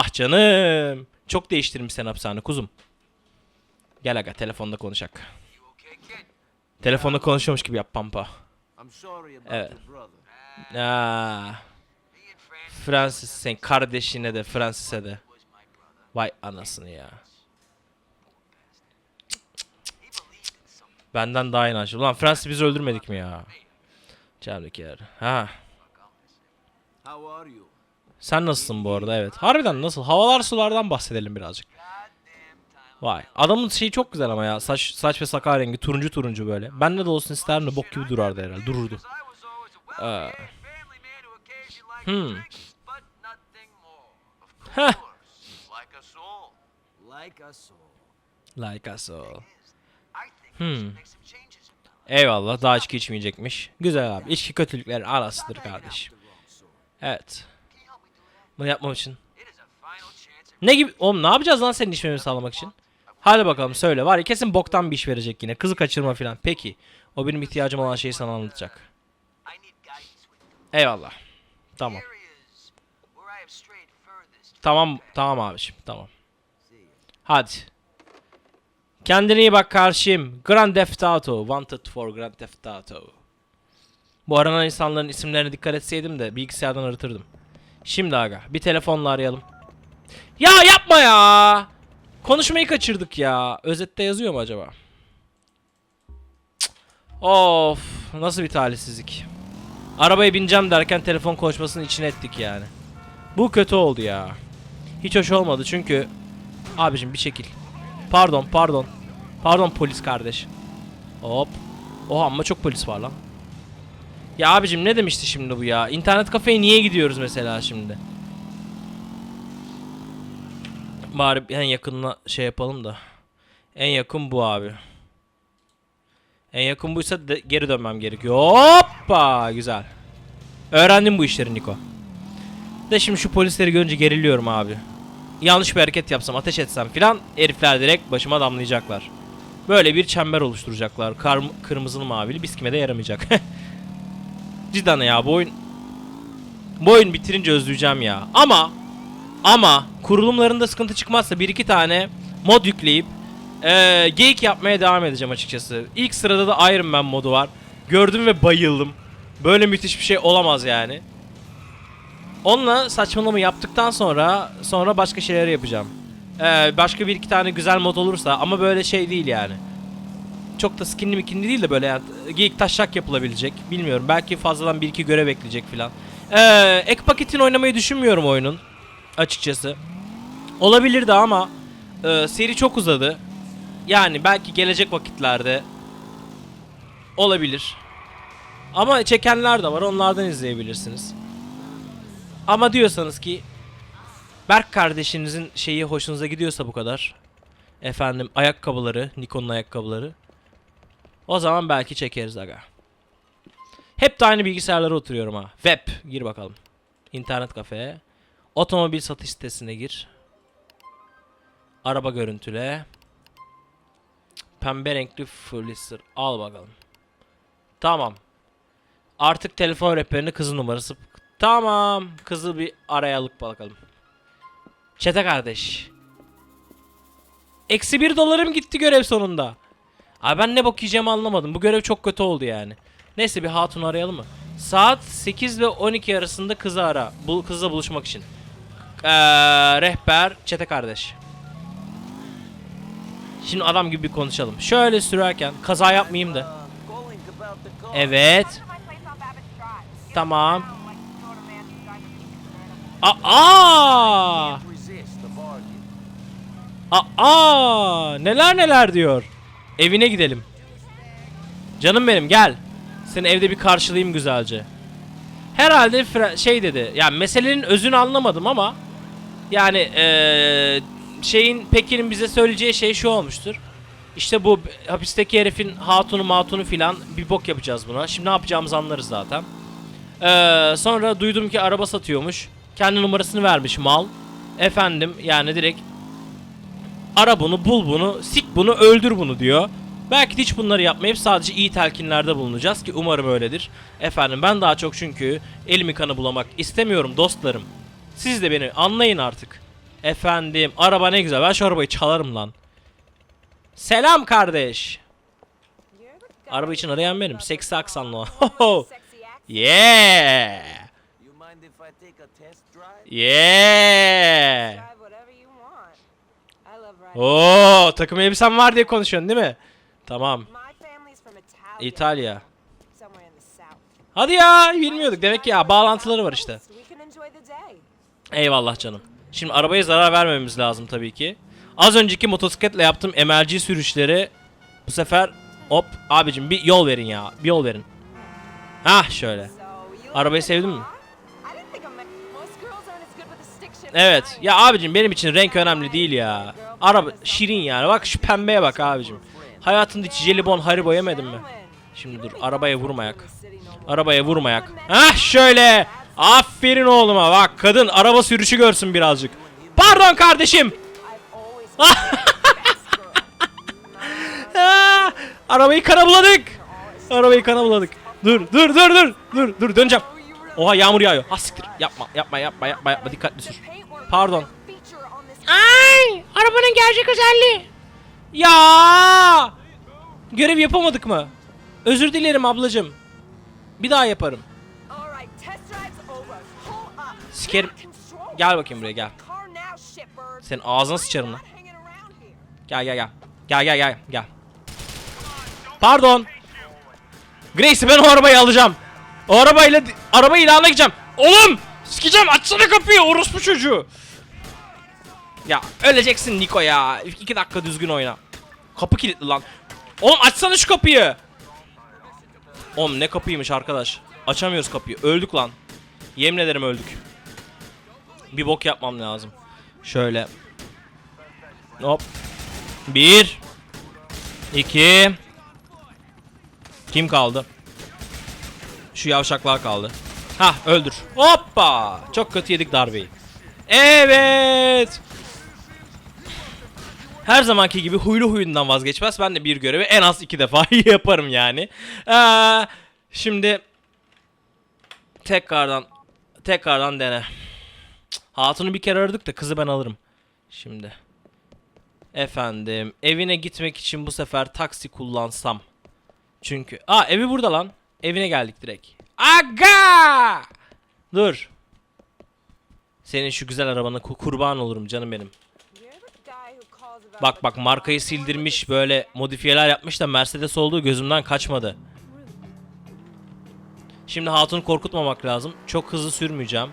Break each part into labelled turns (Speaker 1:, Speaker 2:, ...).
Speaker 1: Ah canım. Çok değiştirmiş sen hapishane kuzum. Gel aga telefonda konuşak. Telefonda konuşuyormuş gibi yap pampa. Evet. Aa, Francis sen kardeşine de Francis'e de. Vay anasını ya. Benden daha inançlı. Ulan Francis biz öldürmedik mi ya? Çağırdık yer. Ha.
Speaker 2: How are you?
Speaker 1: Sen nasılsın bu arada? Evet. Harbiden nasıl? Havalar sulardan bahsedelim birazcık. Vay. Adamın şeyi çok güzel ama ya. Saç saç ve sakal rengi turuncu turuncu böyle. Bende de olsun isterim de bok gibi durardı herhalde. Dururdu. Aa. Hmm. Heh.
Speaker 2: Like us all.
Speaker 1: Hmm. Eyvallah. Daha içki içmeyecekmiş. Güzel abi. İçki kötülüklerin arasıdır kardeşim. Evet. Bunu yapmam için. Ne gibi? Oğlum ne yapacağız lan senin içmemi sağlamak için? Hadi bakalım söyle. Var ya kesin boktan bir iş verecek yine. Kızı kaçırma falan. Peki. O benim ihtiyacım olan şeyi sana anlatacak. Eyvallah. Tamam. Tamam. Tamam abiciğim. Tamam. Hadi. Kendine iyi bak karşıyım. Grand Theft Auto. Wanted for Grand Theft Auto. Bu aranan insanların isimlerine dikkat etseydim de bilgisayardan aratırdım. Şimdi aga bir telefonla arayalım. Ya yapma ya. Konuşmayı kaçırdık ya. Özette yazıyor mu acaba? Of nasıl bir talihsizlik. Arabaya bineceğim derken telefon konuşmasının içine ettik yani. Bu kötü oldu ya. Hiç hoş olmadı çünkü abicim bir şekil. Pardon pardon. Pardon polis kardeş. Hop. Oha ama çok polis var lan. Ya abicim ne demişti şimdi bu ya? İnternet kafeye niye gidiyoruz mesela şimdi? Bari en yakınına şey yapalım da. En yakın bu abi. En yakın buysa de geri dönmem gerekiyor. Hoppa! Güzel. Öğrendim bu işleri Niko. De şimdi şu polisleri görünce geriliyorum abi. Yanlış bir hareket yapsam, ateş etsem filan herifler direkt başıma damlayacaklar. Böyle bir çember oluşturacaklar. Kar kırmızılı mavili biskime de yaramayacak. Cidden ya bu oyun bu oyun bitirince özleyeceğim ya. Ama ama kurulumlarında sıkıntı çıkmazsa bir iki tane mod yükleyip eee geyik yapmaya devam edeceğim açıkçası. İlk sırada da Iron Man modu var. Gördüm ve bayıldım. Böyle müthiş bir şey olamaz yani. Onunla saçmalama yaptıktan sonra sonra başka şeyler yapacağım. Ee, başka bir iki tane güzel mod olursa ama böyle şey değil yani. Çok da skinli mikinli değil de böyle yani geyik taşak yapılabilecek. Bilmiyorum belki fazladan bir iki görev ekleyecek filan. Ee, ek paketini oynamayı düşünmüyorum oyunun açıkçası. Olabilirdi ama e, seri çok uzadı. Yani belki gelecek vakitlerde olabilir. Ama çekenler de var onlardan izleyebilirsiniz. Ama diyorsanız ki Berk kardeşinizin şeyi hoşunuza gidiyorsa bu kadar. Efendim ayakkabıları, Nikon'un ayakkabıları. O zaman belki çekeriz aga. Hep de aynı bilgisayarlara oturuyorum ha. Web gir bakalım. İnternet kafe. Otomobil satış sitesine gir. Araba görüntüle. Pembe renkli fırlısır. Al bakalım. Tamam. Artık telefon rehberini kızın numarası. Tamam. Kızı bir arayalık bakalım. Çete kardeş. Eksi bir dolarım gitti görev sonunda. Abi ben ne bok anlamadım. Bu görev çok kötü oldu yani. Neyse bir hatun arayalım mı? Saat 8 ve 12 arasında kızı ara. Bu kızla buluşmak için. Ee, rehber çete kardeş. Şimdi adam gibi bir konuşalım. Şöyle sürerken kaza yapmayayım da. Evet. Tamam. Aa! Aa! Neler neler diyor. Evine gidelim. Canım benim gel. Seni evde bir karşılayayım güzelce. Herhalde şey dedi. Yani meselenin özünü anlamadım ama yani eee, şeyin Pekin'in bize söyleyeceği şey şu olmuştur. İşte bu hapisteki herifin hatunu matunu filan bir bok yapacağız buna. Şimdi ne yapacağımızı anlarız zaten. Eee, sonra duydum ki araba satıyormuş. Kendi numarasını vermiş mal. Efendim yani direkt ara bunu, bul bunu, sik bunu, öldür bunu diyor. Belki de hiç bunları yapmayıp sadece iyi telkinlerde bulunacağız ki umarım öyledir. Efendim ben daha çok çünkü elimi kanı bulamak istemiyorum dostlarım. Siz de beni anlayın artık. Efendim araba ne güzel. Ben şu arabayı çalarım lan. Selam kardeş. Araba için arayan benim. Seksi aksanlı yeah.
Speaker 2: You
Speaker 1: Oo takım elbisen var diye konuşuyorsun değil mi? Tamam. İtalya. Hadi ya bilmiyorduk. Demek ki ya bağlantıları var işte. Eyvallah canım. Şimdi arabaya zarar vermememiz lazım tabii ki. Az önceki motosikletle yaptığım MLG sürüşleri bu sefer hop abicim bir yol verin ya. Bir yol verin. Hah şöyle. Arabayı sevdin mi? Evet. Ya abicim benim için renk önemli değil ya. Araba şirin yani. Bak şu pembeye bak abicim. Hayatında hiç jelibon haribo yemedin mi? Şimdi dur arabaya vurmayak. Arabaya vurmayak. Hah şöyle. Aferin oğluma bak kadın araba sürüşü görsün birazcık. Pardon kardeşim. Aa, arabayı kana buladık. Arabayı kana buladık. Dur dur dur dur. Dur dur döneceğim. Oha yağmur yağıyor. Ha siktir. Yapma yapma yapma yapma yapma dikkatli sür. Pardon. Ay arabanın gerçek özelliği. Ya görev yapamadık mı? Özür dilerim ablacım. Bir daha yaparım. Sikerim. Gel bakayım buraya, gel. Senin ağzına sıçarım lan. Gel gel gel. Gel gel gel gel. Pardon. Grace ben o arabayı alacağım. O arabayla arabayı ilana gideceğim. Oğlum! Sikeceğim açsana kapıyı orospu çocuğu. Ya öleceksin Niko ya. İki dakika düzgün oyna. Kapı kilitli lan. Oğlum açsana şu kapıyı. Oğlum ne kapıymış arkadaş. Açamıyoruz kapıyı. Öldük lan. Yemin ederim öldük. Bir bok yapmam lazım. Şöyle. Hop. Bir. iki. Kim kaldı? Şu yavşaklar kaldı. Hah öldür. Hoppa. Çok kötü yedik darbeyi. Evet. Her zamanki gibi huylu huyundan vazgeçmez. Ben de bir görevi en az iki defa yaparım yani. Ee, şimdi tekrardan tekrardan dene. Hatunu bir kere aradık da kızı ben alırım. Şimdi. Efendim evine gitmek için bu sefer taksi kullansam. Çünkü aa evi burada lan. Evine geldik direkt. Aga! Dur. Senin şu güzel arabana ku- kurban olurum canım benim. Bak bak markayı sildirmiş böyle modifiyeler yapmış da Mercedes olduğu gözümden kaçmadı. Şimdi hatunu korkutmamak lazım. Çok hızlı sürmeyeceğim.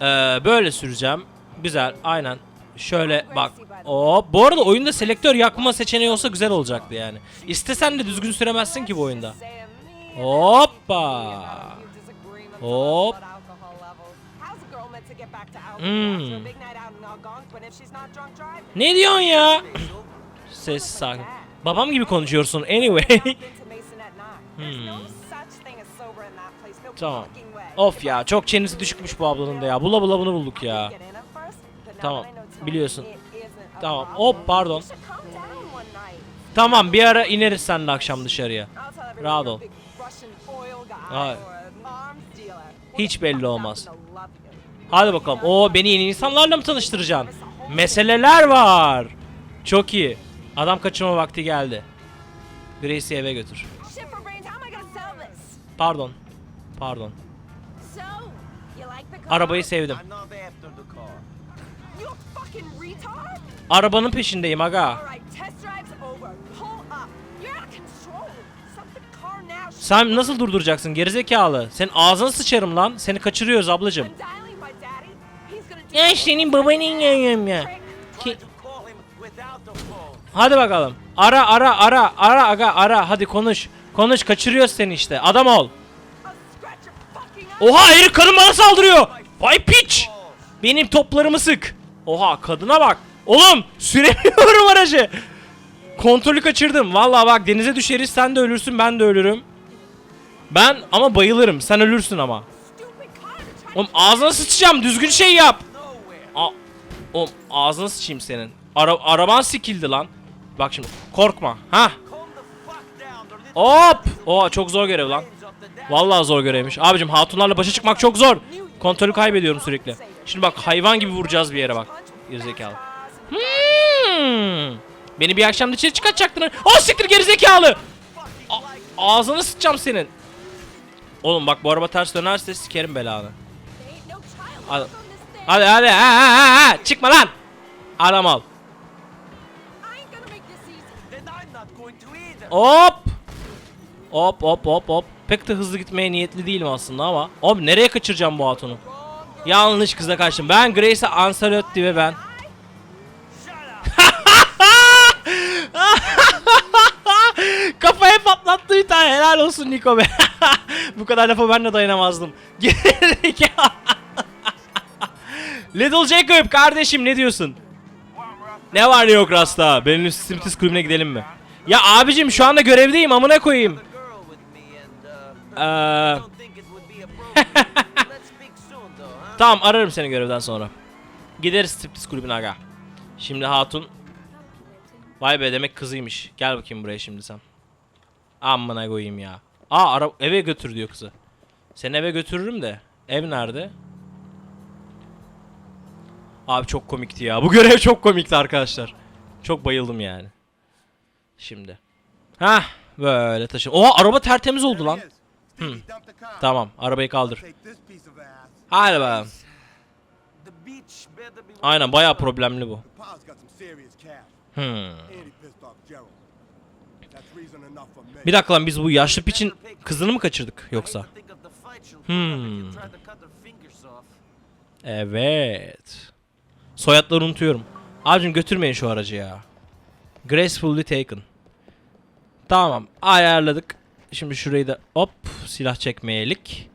Speaker 1: Ee, böyle süreceğim. Güzel aynen. Şöyle bak. Oo, bu arada oyunda selektör yakma seçeneği olsa güzel olacaktı yani. İstesen de düzgün süremezsin ki bu oyunda. Hoppa. Hop. Hmm. Ne diyorsun ya? Ses sakin. Babam gibi konuşuyorsun anyway. Hmm. Tamam. Of ya çok çenesi düşükmüş bu ablanın da ya. Bula bula bunu bulduk ya. Tamam, biliyorsun. Tamam, hop, pardon. Tamam bir ara ineriz seninle akşam dışarıya. Rahat ol. Hayır. Hiç belli olmaz. Hadi bakalım. Oo beni yeni insanlarla mı tanıştıracaksın? Meseleler var. Çok iyi. Adam kaçırma vakti geldi. Grace'i eve götür. Pardon. Pardon. Arabayı sevdim. Arabanın peşindeyim aga. Sen nasıl durduracaksın gerizekalı? Senin ağzına sıçarım lan. Seni kaçırıyoruz ablacım. Ya senin babanın yayım ya. Ki-. Hadi bakalım. Ara ara ara ara aga ara hadi konuş. Konuş kaçırıyoruz seni işte. Adam ol. Oha herif kadın bana saldırıyor. Vay piç. Benim toplarımı sık. Oha kadına bak. Oğlum süremiyorum aracı. Kontrolü kaçırdım. Vallahi bak denize düşeriz sen de ölürsün ben de ölürüm. Ben ama bayılırım. Sen ölürsün ama. Oğlum ağzına sıçacağım. Düzgün şey yap. A Oğlum ağzına sıçayım senin. Ara araban sikildi lan. Bak şimdi korkma. Ha. Hop. Oha çok zor görev lan. Vallahi zor görevmiş. Abicim hatunlarla başa çıkmak çok zor. Kontrolü kaybediyorum sürekli. Şimdi bak hayvan gibi vuracağız bir yere bak. Gerizekalı. Hmm. Beni bir akşam dışarı çıkartacaktın. Oh siktir gerizekalı. A- ağzını sıçacağım senin. Oğlum bak bu araba ters dönerse sikerim belanı. Hadi. Hadi hadi ha, ha, ha, çıkma lan. Adam al. Hop. Hop hop hop hop. Pek de hızlı gitmeye niyetli değilim aslında ama. Oğlum nereye kaçıracağım bu hatunu? Yanlış kıza kaçtım. Ben Grace Ancelotti ve ben. Patlattı bir tane. Helal olsun Niko be. bu kadar lafa ben de dayanamazdım. Little Jacob kardeşim ne diyorsun? Ne var ne yok Rasta? Benim Stimtis kulübüne gidelim mi? Ya abicim şu anda görevdeyim amına koyayım.
Speaker 2: Huh?
Speaker 1: tamam ararım seni görevden sonra. Gideriz Stimtis kulübüne aga. Şimdi hatun. Vay be demek kızıymış. Gel bakayım buraya şimdi sen. Amına koyayım ya. Aa ara eve götür diyor kızı. Seni eve götürürüm de. Ev nerede? Abi çok komikti ya. Bu görev çok komikti arkadaşlar. Çok bayıldım yani. Şimdi. Hah böyle taşı. Oha araba tertemiz oldu lan.
Speaker 3: Hmm.
Speaker 1: Tamam arabayı kaldır. Hadi
Speaker 2: be
Speaker 1: Aynen bayağı problemli bu. Hmm. Bir dakika lan biz bu yaşlı piçin kızını mı kaçırdık yoksa? Hmm. Evet. Soyadları unutuyorum. Abicim götürmeyin şu aracı ya. Gracefully taken. Tamam ayarladık. Şimdi şurayı da hop silah çekmeyelik.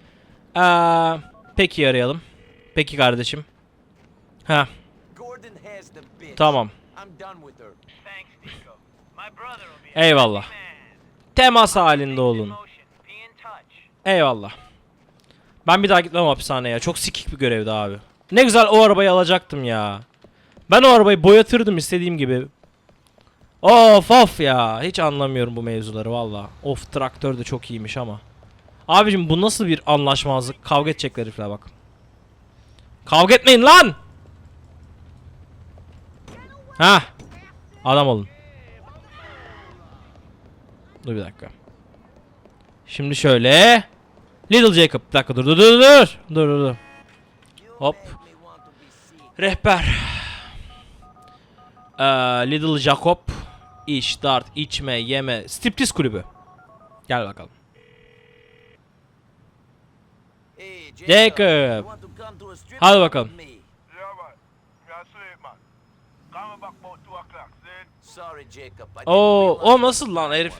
Speaker 1: Aa, peki arayalım. Peki kardeşim. Ha tamam. Eyvallah. Temas halinde olun. Eyvallah. Ben bir daha gitmem hapishaneye. Çok sikik bir görevdi abi. Ne güzel o arabayı alacaktım ya. Ben o arabayı boyatırdım istediğim gibi. Of of ya. Hiç anlamıyorum bu mevzuları valla. Of traktör de çok iyiymiş ama. Abicim bu nasıl bir anlaşmazlık? Kavga edecekler herifler bak. Kavga etmeyin lan! Ha, Adam olun. Dur bir dakika. Şimdi şöyle. Little Jacob. Bir dakika dur dur dur dur. Dur dur dur. Hop. Rehber. Ee, Little Jacob. İç, dart, içme, yeme. Striptiz kulübü. Gel bakalım.
Speaker 2: Jacob.
Speaker 1: Hadi bakalım.
Speaker 2: with me?
Speaker 4: Yeah, man. Me asleep, man. Coming back about 2 o'clock, see?
Speaker 2: Sorry, Jacob. I didn't
Speaker 1: Oo,
Speaker 2: realize
Speaker 1: o nasıl lan herif?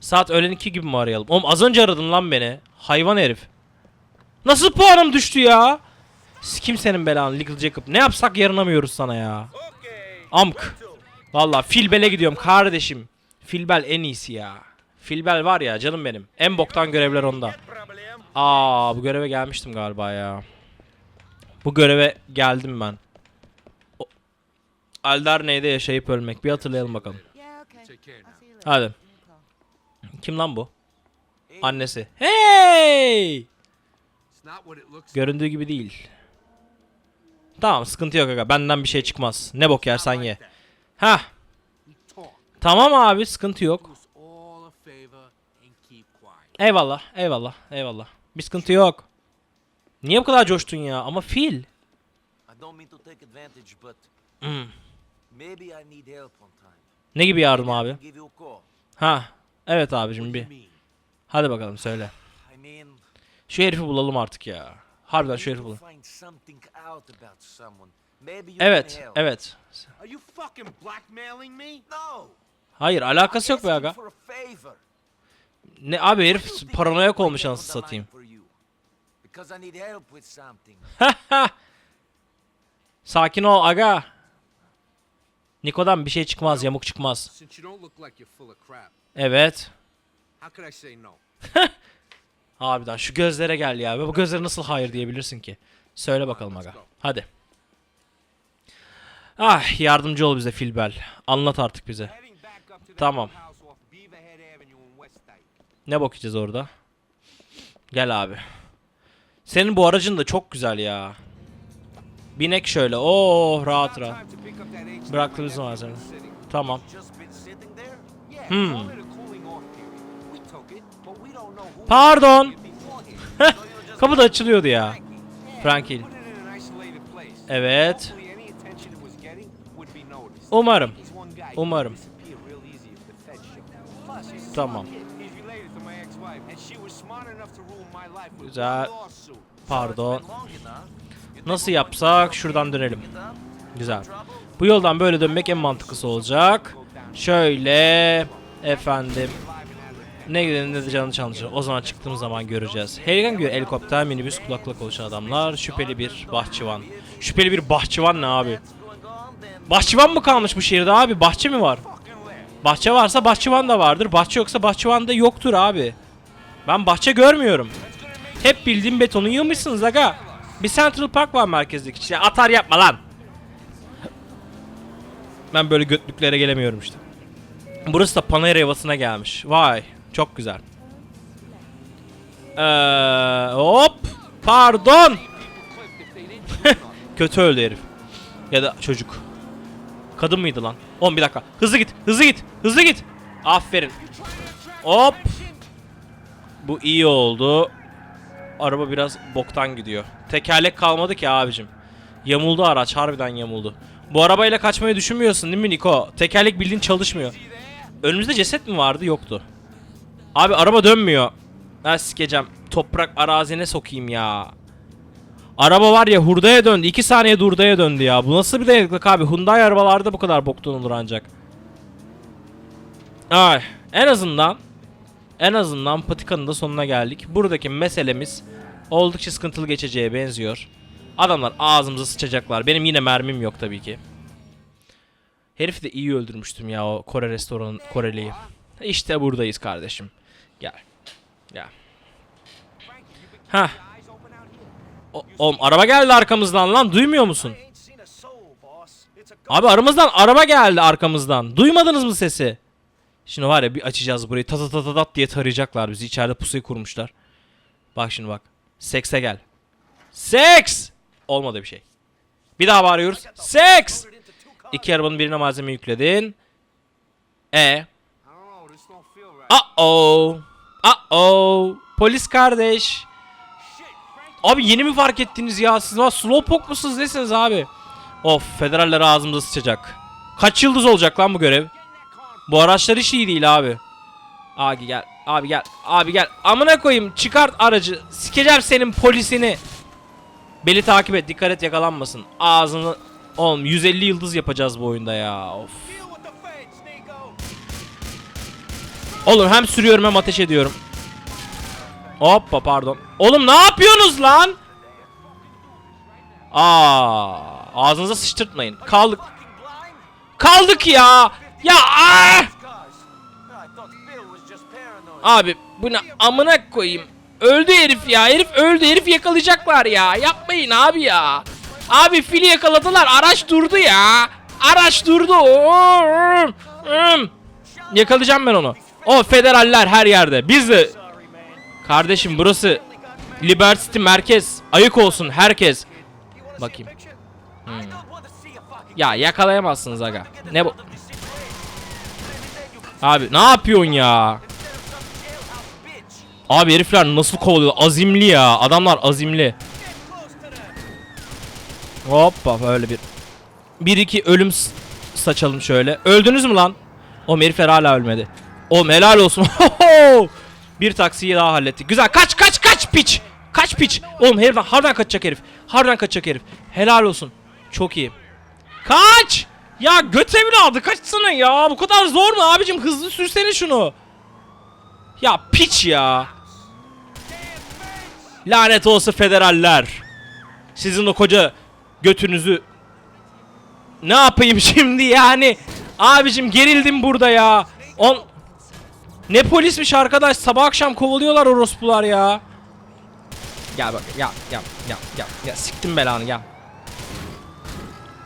Speaker 1: Saat öğlen 2 gibi mi arayalım? Oğlum az önce aradın lan beni. Hayvan herif. Nasıl puanım düştü ya? Kim senin belanı Little Jacob? Ne yapsak yaranamıyoruz sana ya. Amk. Valla Filbel'e gidiyorum kardeşim. Filbel en iyisi ya. Filbel var ya canım benim. En boktan görevler onda. Aa bu göreve gelmiştim galiba ya. Bu göreve geldim ben. O- Aldarne'de yaşayıp ölmek. Bir hatırlayalım bakalım. Hadi. Kim lan bu? Annesi. Hey! Göründüğü gibi değil. Tamam sıkıntı yok aga. Benden bir şey çıkmaz. Ne bok yersen ye. Ha. Tamam abi sıkıntı yok. Eyvallah. Eyvallah. Eyvallah. Bir sıkıntı yok. Niye bu kadar coştun ya? Ama fil. Hmm. Ne gibi yardım abi? Ha. Evet abicim bir. Hadi bakalım söyle. Şu herifi bulalım artık ya. Harbiden şu herifi bulalım. Evet. Evet. Hayır alakası yok be aga. Ne abi herif paranoyak olmuş anasını satayım. Sakin ol aga. Niko'dan bir şey çıkmaz, yamuk çıkmaz. Evet. Harbiden şu gözlere gel ya. Bu gözlere nasıl hayır diyebilirsin ki? Söyle bakalım aga. Hadi. Ah yardımcı ol bize Filbel. Anlat artık bize. Tamam. Ne bakacağız orada? Gel abi. Senin bu aracın da çok güzel ya. Binek şöyle. Oh rahat rahat. Bıraktığımız malzeme. Tamam. Hmm. Pardon. Kapı da açılıyordu ya. Frankie.
Speaker 5: Put it in an isolated place.
Speaker 1: Evet. Umarım. Umarım. Tamam. Güzel. Pardon. Nasıl yapsak? Şuradan dönelim. Güzel. Bu yoldan böyle dönmek en mantıklısı olacak. Şöyle efendim ne gidenin ne de canı çalışır. O zaman çıktığımız zaman göreceğiz. Heligan gibi helikopter, minibüs, kulaklık oluşan adamlar. Şüpheli bir bahçıvan. Şüpheli bir bahçıvan ne abi? Bahçıvan mı kalmış bu şehirde abi? Bahçe mi var? Bahçe varsa bahçıvan da vardır. Bahçe yoksa bahçıvan da yoktur abi. Ben bahçe görmüyorum. Hep bildiğim betonu yığmışsınız aga. Bir Central Park var merkezdeki. İşte atar yapma lan. Ben böyle götlüklere gelemiyorum işte. Burası da Panayır Yuvası'na gelmiş. Vay. Çok güzel. Ee, hop. Pardon. Kötü öldü herif. Ya da çocuk. Kadın mıydı lan? 11 bir dakika. Hızlı git. Hızlı git. Hızlı git. Aferin. Hop. Bu iyi oldu. Araba biraz boktan gidiyor. Tekerlek kalmadı ki abicim. Yamuldu araç. Harbiden yamuldu. Bu arabayla kaçmayı düşünmüyorsun değil mi Niko? Tekerlek bildiğin çalışmıyor. Önümüzde ceset mi vardı? Yoktu. Abi araba dönmüyor. Ha sikeceğim. Toprak arazine sokayım ya. Araba var ya hurdaya döndü. 2 saniye hurdaya döndü ya. Bu nasıl bir dayanıklık abi? Hyundai arabalarda bu kadar boktan olur ancak. Ay, en azından en azından patikanın da sonuna geldik. Buradaki meselemiz oldukça sıkıntılı geçeceğe benziyor. Adamlar ağzımıza sıçacaklar. Benim yine mermim yok tabii ki. Herifi de iyi öldürmüştüm ya o Kore restoranın Koreliyi. İşte buradayız kardeşim. Gel. Gel. Ha. Oğlum araba geldi arkamızdan lan duymuyor musun? Abi aramızdan araba geldi arkamızdan. Duymadınız mı sesi? Şimdi var ya bir açacağız burayı. Ta ta ta ta tat diye tarayacaklar bizi. İçeride pusuyu kurmuşlar. Bak şimdi bak. Sekse gel. Seks! Olmadı bir şey. Bir daha bağırıyoruz. Seks! İki arabanın birine malzeme yükledin. E. Uh-oh. Uh-oh. Polis kardeş. Abi yeni mi fark ettiniz ya? Siz var slowpoke musunuz nesiniz abi? Of federaller ağzımıza sıçacak. Kaç yıldız olacak lan bu görev? Bu araçlar hiç iyi değil abi. Abi gel. Abi gel. Abi gel. Amına koyayım. Çıkart aracı. Sikeceğim senin polisini. Beni takip et. Dikkat et yakalanmasın. Ağzını... Oğlum 150 yıldız yapacağız bu oyunda ya. Of. Oğlum hem sürüyorum hem ateş ediyorum. Hoppa pardon. Oğlum ne yapıyorsunuz lan? Aa, ağzınıza sıçtırtmayın. Kaldık. Kaldık ya. Ya aa!
Speaker 2: Paranoid.
Speaker 1: Abi bu amına koyayım. Öldü herif ya. Herif öldü. Herif yakalayacaklar ya. Yapmayın abi ya. Abi fili yakaladılar. Araç durdu ya. Araç durdu. Im. Yakalayacağım ben onu. O federaller her yerde. Biz de Kardeşim burası Liberty City merkez. Ayık olsun herkes. Bakayım. Hmm. Ya yakalayamazsınız aga. Ne bu? Abi ne yapıyorsun ya? Abi herifler nasıl kovalıyor? Azimli ya. Adamlar azimli. Hoppa böyle bir. Bir iki ölüm saçalım şöyle. Öldünüz mü lan? O herifler hala ölmedi. Oğlum helal olsun. bir taksiyi daha hallettik. Güzel kaç kaç kaç piç. Kaç piç. Oğlum herif harbiden kaçacak herif. Harbiden kaçacak herif. Helal olsun. Çok iyi. Kaç. Ya göt evladı kaçsana ya. Bu kadar zor mu abicim? Hızlı sürsene şunu. Ya piç ya. Lanet olsun federaller. Sizin o koca götünüzü ne yapayım şimdi yani? Abicim gerildim burada ya. On Ne polismiş arkadaş? Sabah akşam kovalıyorlar orospular ya. Gel bak ya ya ya ya ya siktim belanı gel.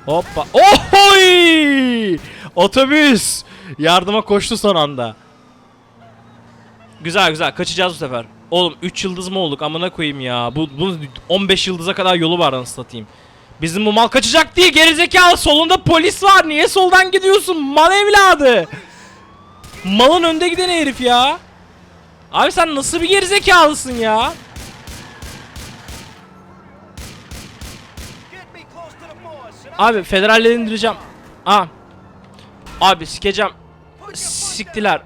Speaker 1: Hoppa. Ohoy! Otobüs. Yardıma koştu son anda. Güzel güzel kaçacağız bu sefer. Oğlum 3 yıldız mı olduk amına koyayım ya. Bu, bu 15 yıldıza kadar yolu var anasını satayım. Bizim bu mal kaçacak değil gerizekalı solunda polis var niye soldan gidiyorsun mal evladı Malın önde giden herif ya Abi sen nasıl bir gerizekalısın ya Abi federalleri indireceğim. Aa. Abi sikeceğim. Siktiler.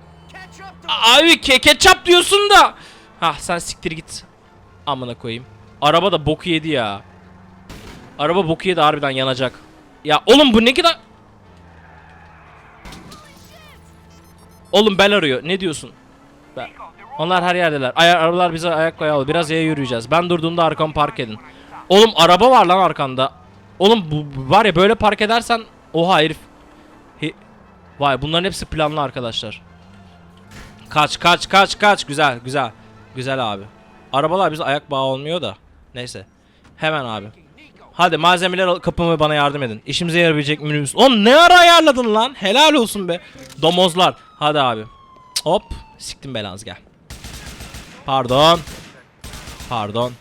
Speaker 1: Abi ke ketçap diyorsun da. Hah sen siktir git. Amına koyayım. Araba da boku yedi ya. Araba boku yedi harbiden yanacak. Ya oğlum bu ne kadar Oğlum bel arıyor. Ne diyorsun? Ben- Onlar her yerdeler. Ay arabalar bize ayak koyalı biraz yaya yürüyeceğiz. Ben durduğumda arkamı park edin. Oğlum araba var lan arkanda Oğlum bu var ya böyle park edersen Oha herif He- Vay bunların hepsi planlı arkadaşlar Kaç kaç kaç kaç güzel güzel güzel abi. Arabalar bize ayak bağı olmuyor da. Neyse. Hemen abi. Hadi malzemeler ve bana yardım edin. İşimize yarayabilecek minibüs. Oğlum ne ara ayarladın lan? Helal olsun be. Domozlar. Hadi abi. Hop. Siktim belanızı gel. Pardon. Pardon.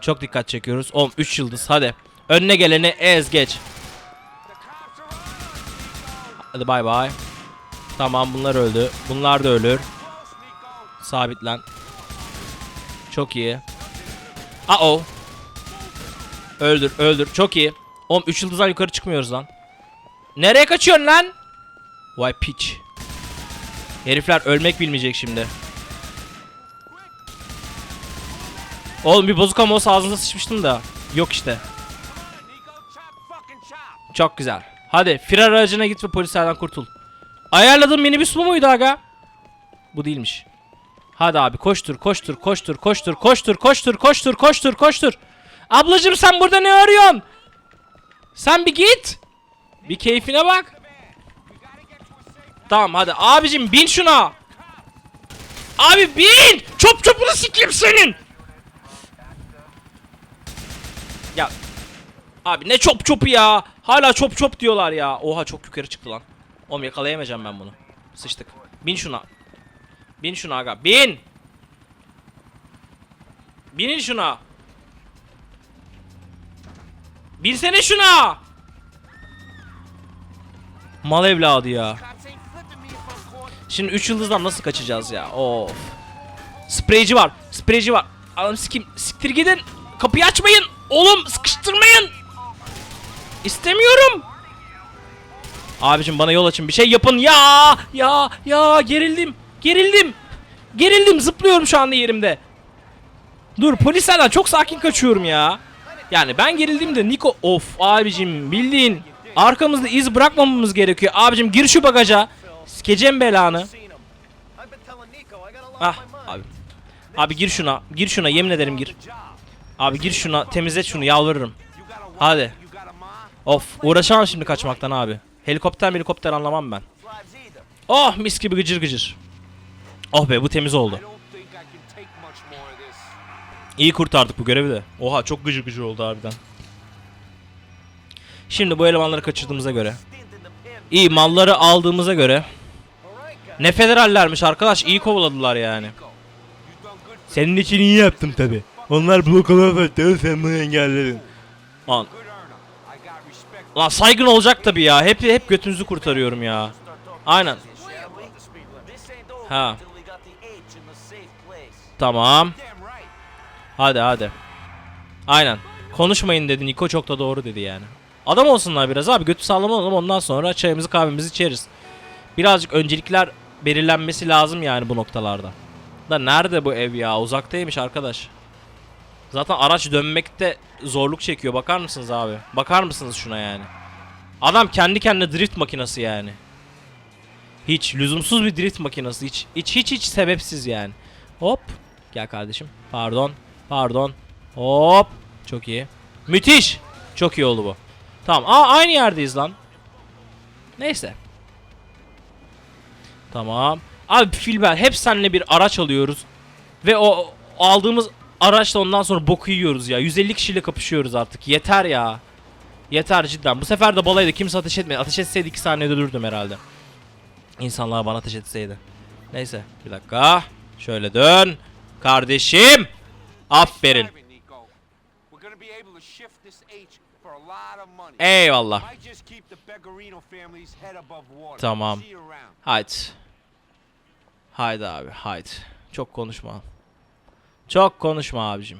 Speaker 1: Çok dikkat çekiyoruz. Oğlum 3 yıldız hadi. Önüne geleni ez geç. Hadi bay bay. Tamam bunlar öldü. Bunlar da ölür. Sabitlen. Çok iyi. Aa -oh. Öldür öldür. Çok iyi. Oğlum 3 yıldızdan yukarı çıkmıyoruz lan. Nereye kaçıyorsun lan? Vay piç. Herifler ölmek bilmeyecek şimdi. Oğlum bir bozuk ama olsa ağzınıza sıçmıştım da. Yok işte. Çok güzel. Hadi firar aracına git ve polislerden kurtul. Ayarladığın minibüs bu muydu aga? Bu değilmiş. Hadi abi koştur koştur koştur koştur koştur koştur koştur koştur koştur. Ablacım sen burada ne arıyorsun? Sen bir git. Bir keyfine bak. Tamam hadi abicim bin şuna. Abi bin. Çop çopunu sikeyim senin. Ya Abi ne çop çopu ya. Hala çop çop diyorlar ya. Oha çok yukarı çıktı lan. Oğlum yakalayamayacağım ben bunu. Sıçtık. Bin şuna. Bin şuna aga. Bin. Binin şuna. Binsene şuna. Mal evladı ya. Şimdi 3 yıldızdan nasıl kaçacağız ya? Of. Spreyci var. Spreyci var. Adam sikim. Siktir gidin. Kapıyı açmayın. Oğlum sıkıştırmayın. İstemiyorum. Abicim bana yol açın. Bir şey yapın. Ya ya ya gerildim. Gerildim. Gerildim. Zıplıyorum şu anda yerimde. Dur polislerden çok sakin kaçıyorum ya. Yani ben gerildim de Niko of abicim bildiğin arkamızda iz bırakmamamız gerekiyor. Abicim gir şu bagaja. Sikeceğim belanı. Ah abi. Abi gir şuna. Gir şuna yemin ederim gir. Abi gir şuna temizlet şunu yalvarırım. Hadi.
Speaker 5: You got a ma.
Speaker 1: Of uğraşamam şimdi kaçmaktan abi. Helikopter helikopter anlamam ben. Oh mis gibi gıcır gıcır. Oh be bu temiz oldu. İyi kurtardık bu görevi de. Oha çok gıcır gıcır oldu harbiden. Şimdi bu elemanları kaçırdığımıza göre. İyi malları aldığımıza göre. Ne federallermiş arkadaş iyi kovaladılar yani. Senin için iyi yaptım tabi. Onlar blok alacaktı sen bunu engelledin. Lan, lan saygın olacak tabi ya. Hep hep götünüzü kurtarıyorum ya. Aynen. Ha. Tamam. Hadi hadi. Aynen. Konuşmayın dedi Niko çok da doğru dedi yani. Adam olsunlar biraz abi götü sağlam ondan sonra çayımızı kahvemizi içeriz. Birazcık öncelikler belirlenmesi lazım yani bu noktalarda. Da nerede bu ev ya? Uzaktaymış arkadaş. Zaten araç dönmekte zorluk çekiyor. Bakar mısınız abi? Bakar mısınız şuna yani? Adam kendi kendine drift makinesi yani. Hiç lüzumsuz bir drift makinesi. Hiç hiç hiç hiç sebepsiz yani. Hop. Gel kardeşim. Pardon. Pardon. Hop. Çok iyi. Müthiş. Çok iyi oldu bu. Tamam. Aa aynı yerdeyiz lan. Neyse. Tamam. Abi Filber hep seninle bir araç alıyoruz. Ve o aldığımız araçla ondan sonra boku yiyoruz ya. 150 kişiyle kapışıyoruz artık. Yeter ya. Yeter cidden. Bu sefer de balayda kimse ateş etmedi. Ateş etseydi 2 saniyede ölürdüm herhalde. İnsanlar bana ateş etseydi. Neyse bir dakika. Şöyle dön. Kardeşim. Aferin. Eyvallah. Tamam. Haydi. Haydi abi haydi. Çok konuşma. Çok konuşma abicim.